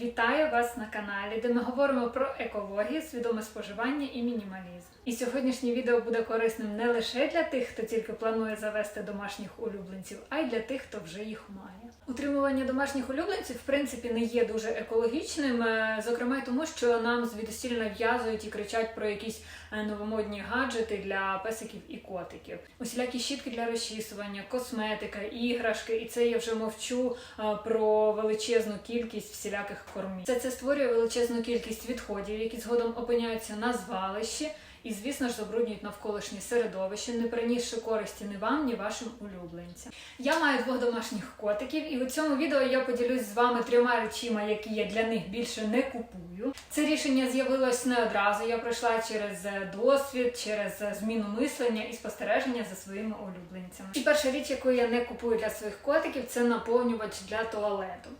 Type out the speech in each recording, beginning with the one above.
Вітаю вас на каналі, де ми говоримо про екологію, свідоме споживання і мінімалізм. І сьогоднішнє відео буде корисним не лише для тих, хто тільки планує завести домашніх улюбленців, а й для тих, хто вже їх має. Утримування домашніх улюбленців, в принципі, не є дуже екологічним, е, зокрема й тому, що нам звідусіль нав'язують і кричать про якісь е, новомодні гаджети для песиків і котиків. Усілякі щітки для розчісування, косметика, іграшки, і це я вже мовчу е, про величезну кількість всіляких кормів. Це це створює величезну кількість відходів, які згодом опиняються на звалищі. І, звісно ж, забруднюють навколишнє середовище, не принісши користі ні вам, ні вашим улюбленцям. Я маю двох домашніх котиків, і у цьому відео я поділюсь з вами трьома речима, які я для них більше не купую. Це рішення з'явилось не одразу. Я пройшла через е, досвід, через е, зміну мислення і спостереження за своїми улюбленцями. І перша річ, яку я не купую для своїх котиків, це наповнювач для туалету.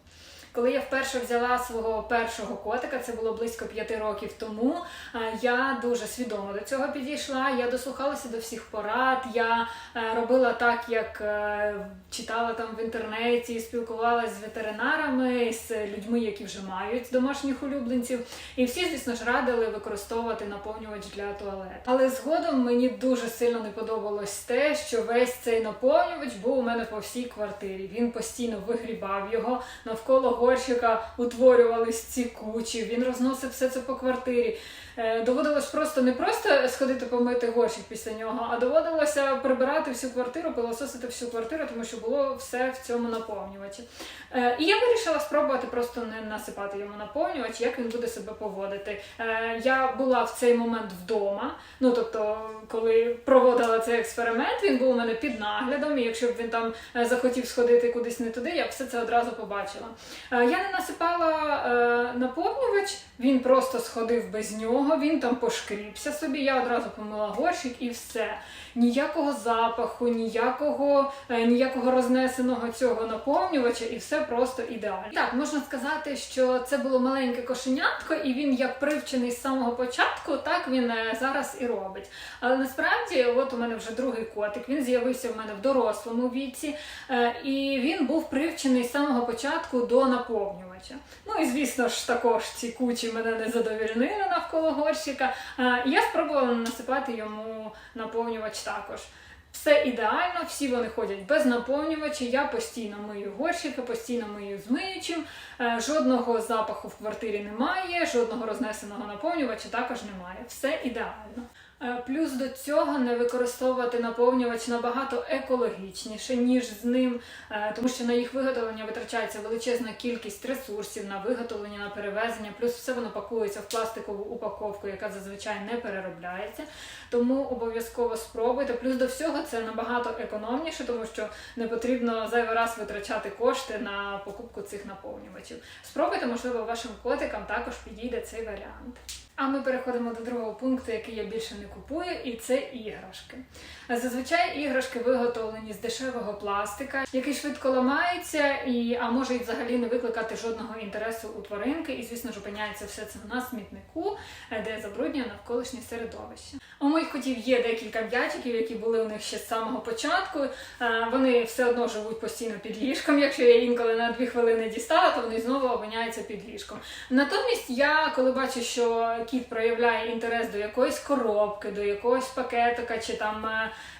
Коли я вперше взяла свого першого котика, це було близько п'яти років тому. е, Я дуже свідомо до цього підійшла. Я дослухалася до всіх порад. Я е, робила так, як е, читала там в інтернеті, спілкувалася з ветеринарами, з людьми, які вже мають домашніх улюбленців. І всі, звісно ж, радили використовувати наповнювач для туалету. Але згодом мені дуже сильно не подобалось те, що весь цей наповнювач був у мене по всій квартирі. Він постійно вигрібав його навколо горщика утворювались ці кучі, він розносив все це по квартирі. Е, Доводилось просто не просто сходити помити горщик після нього, а доводилося прибирати всю квартиру, пилососити всю квартиру, тому що було все в цьому наповнювачі. Е, І я вирішила спробувати просто не насипати йому наповнювач, як він буде себе поводити. Е, Я була в цей момент вдома. Ну тобто, коли проводила цей експеримент, він був у мене під наглядом, і якщо б він там захотів сходити кудись не туди, я б все це одразу побачила. Е, Я не насипала е, наповнювач, він просто сходив без нього, він там пошкрібся собі. Я одразу помила горщик і все. Ніякого запаху, ніякого, е, ніякого рознесеного цього наповнювача, і все просто ідеально. Так, можна сказати, що це було маленьке кошенятко, і він як привчений з самого початку, так він зараз і робить. Але насправді, от у мене вже другий котик, він з'явився в мене в дорослому віці, і він був привчений з самого початку до наповнювача. Ну і звісно ж, також ці кучі мене не задовільнили навколо горщика. Я спробувала насипати йому наповнювач також. Все ідеально, всі вони ходять без наповнювача. Я постійно мию горщики, постійно мию з миючим. Е, Жодного запаху в квартирі немає, жодного рознесеного наповнювача також немає. Все ідеально. Е, Плюс до цього не використовувати наповнювач набагато екологічніше, ніж з ним, е, тому що на їх виготовлення витрачається величезна кількість ресурсів на виготовлення, на перевезення, плюс все воно пакується в пластикову упаковку, яка зазвичай не переробляється. Тому обов'язково спробуйте. Плюс до всього це набагато економніше, тому що не потрібно зайвий раз витрачати кошти на покупку цих наповнювачів. Спробуйте, можливо, вашим котикам також підійде цей варіант. А ми переходимо до другого пункту, який я більше не купую, і це іграшки. Зазвичай іграшки виготовлені з дешевого пластика, який швидко ламається, і а може і взагалі не викликати жодного інтересу у тваринки. І, звісно ж, опиняється все це на смітнику, де забруднює навколишнє середовище. У моїх котів є декілька м'ячиків, які були у них ще з самого початку. Е, Вони все одно живуть постійно під ліжком. Якщо я інколи на дві хвилини дістала, то вони знову опиняються під ліжком. Натомість я, коли бачу, що кіт проявляє інтерес до якоїсь коробки, до якогось пакетика чи там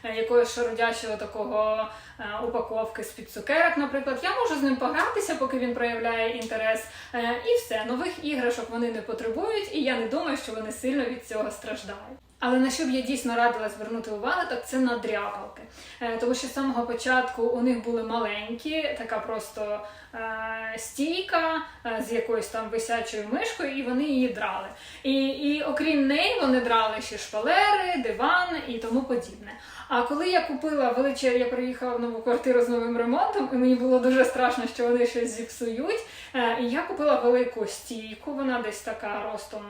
е, якогось шарудячого такого е, упаковки з-під цукерок, наприклад, я можу з ним погратися, поки він проявляє інтерес. Е, І все, нових іграшок вони не потребують, і я не думаю, що вони сильно від цього страждають. Але на що б я дійсно радила звернути увагу, так це на дряпалки. Е, Тому що з самого початку у них були маленькі, така просто е, стійка е, з якоюсь там висячою мишкою, і вони її драли. І, і окрім неї, вони драли ще шпалери, диван і тому подібне. А коли я купила величе, я приїхала в нову квартиру з новим ремонтом, і мені було дуже страшно, що вони щось зіпсують. І я купила велику стійку, вона десь така ростом.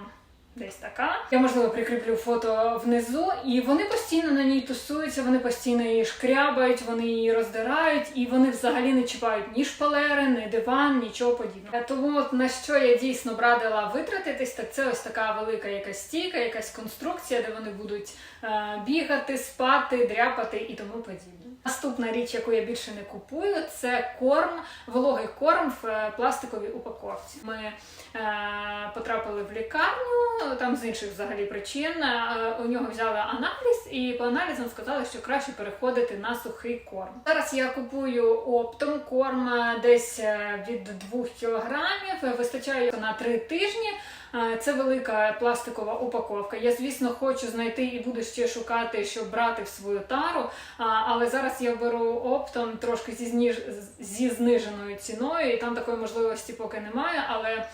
Десь така. Я можливо прикріплю фото внизу, і вони постійно на ній тусуються, вони постійно її шкрябають, вони її роздирають, і вони взагалі не чіпають ні шпалери, ні диван, нічого подібного. Тому от на що я дійсно б радила витратитись, так це ось така велика якась стійка, якась конструкція, де вони будуть е, бігати, спати, дряпати і тому подібне. Наступна річ, яку я більше не купую, це корм, вологий корм в е, пластиковій упаковці. Ми е, потрапили в лікарню, там з інших взагалі причин. Е, у нього взяли аналіз, і по аналізам сказали, що краще переходити на сухий корм. Зараз я купую оптом корм е, десь е, від 2 кілограмів, вистачає на 3 тижні. Це велика пластикова упаковка. Я, звісно, хочу знайти і буду ще шукати, щоб брати в свою тару. Але зараз я беру оптом трошки зі, зніж... зі зниженою ціною, і там такої можливості поки немає. Але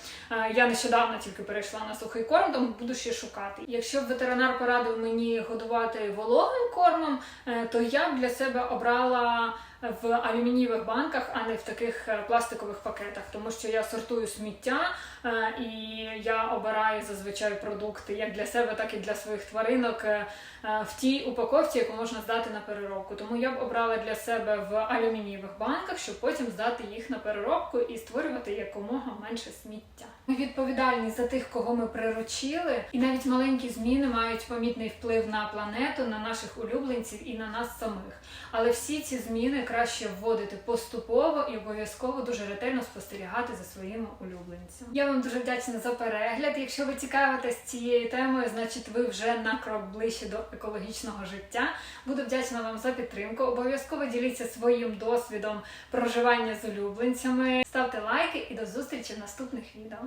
я нещодавно тільки перейшла на сухий корм, тому буду ще шукати. Якщо б ветеринар порадив мені годувати вологим кормом, е, то я б для себе обрала. В алюмінієвих банках, а не в таких е, пластикових пакетах, тому що я сортую сміття е, і я обираю зазвичай продукти як для себе, так і для своїх тваринок е, в тій упаковці, яку можна здати на переробку. Тому я б обрала для себе в алюмінієвих банках, щоб потім здати їх на переробку і створювати якомога менше сміття. Ми відповідальні за тих, кого ми приручили, і навіть маленькі зміни мають помітний вплив на планету, на наших улюбленців і на нас самих. Але всі ці зміни краще вводити поступово і обов'язково дуже ретельно спостерігати за своїми улюбленцями. Я вам дуже вдячна за перегляд. Якщо ви цікавитесь цією темою, значить ви вже на крок ближче до екологічного життя. Буду вдячна вам за підтримку. Обов'язково діліться своїм досвідом проживання з улюбленцями. Ставте лайки і до зустрічі в наступних відео.